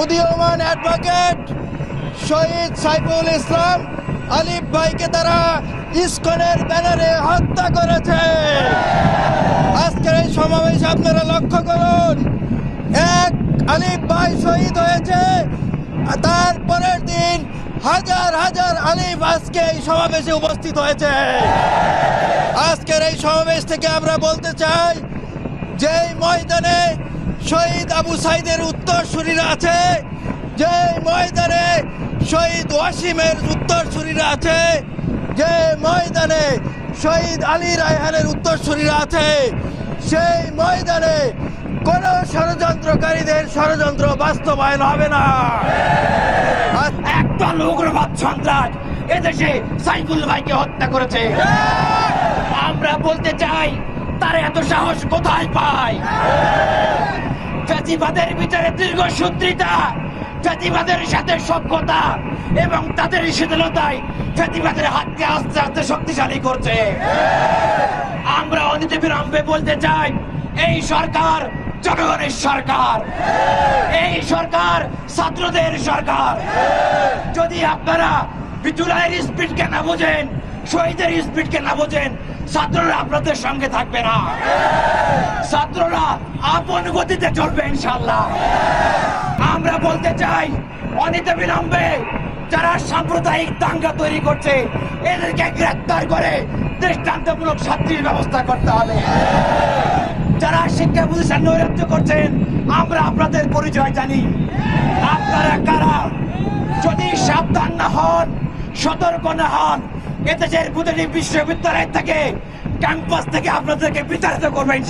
উদীয়মান অ্যাডভোকেট শহীদ সাইফুল ইসলাম আলিফ ভাইকে তারা ইস্কনের ব্যানারে হত্যা করেছে। আজকের এই সমাবেশ আপনারা লক্ষ্য করুন, এক আলিফ ভাই শহীদ হয়েছে, আর তার পরের দিন হাজার হাজার আলিফ আজকে এই সমাবেশে উপস্থিত হয়েছে। আজকের এই সমাবেশ থেকে আমরা বলতে চাই যেই ময়দানে শহীদ আবু সাইদের উত্তরসূরিরা আছে যে ময়দানে শহীদ ওয়াসিমের উত্তরসূরিরা আছে যে ময়দানে শহীদ আলী রায়হানের উত্তরসূরিরা আছে সেই ময়দানে কোন ষড়যন্ত্রকারীদের ষড়যন্ত্র বাস্তবায়ন হবে না। একদল উগ্রবাদ সন্ত্রাস এদেশে সাইফুল ভাইকে হত্যা করেছে। আমরা বলতে চাই তার এত সাহস কোথায় পায়? ফ্যাসিবাদের ভিতরে দীর্ঘ সূত্রিতা ফ্যাসিবাদের সাথে সভ্যতা এবং তাদের শীতলতায় জাতিবাদের হাতকে আস্তে আস্তে শক্তিশালী করছে। আমরা অনিতি বিলম্বে বলতে চাই, এই সরকার জনগণের সরকার। এই সরকার ছাত্রদের সরকার। যদি আপনারা বিচুলাইয়ের স্পিডকে না বোঝেন, শহীদের স্পিডকে না বোঝেন ছাত্ররা আপনাদের সঙ্গে থাকবে না। ছাত্ররা আপন গতিতে চলবে ইনশাল্লাহ আমরা বলতে চাই, অনিতে বিলম্বে যারা সাম্প্রদায়িক দাঙ্গা তৈরি করছে, এদেরকে গ্রেপ্তার করে দৃষ্টান্তমূলক শাস্তির ব্যবস্থা করতে হবে। যারা শিক্ষা প্রতিষ্ঠান নৈরাজ্য করছেন, আমরা আপনাদের পরিচয় জানি। আপনারা কারা? যদি সাবধান না হন, সতর্ক না হন এদেশের প্রতিটি বিশ্ববিদ্যালয় থেকে ক্যাম্পাস থেকে আপনাদেরকে বিতাড়িত করবেন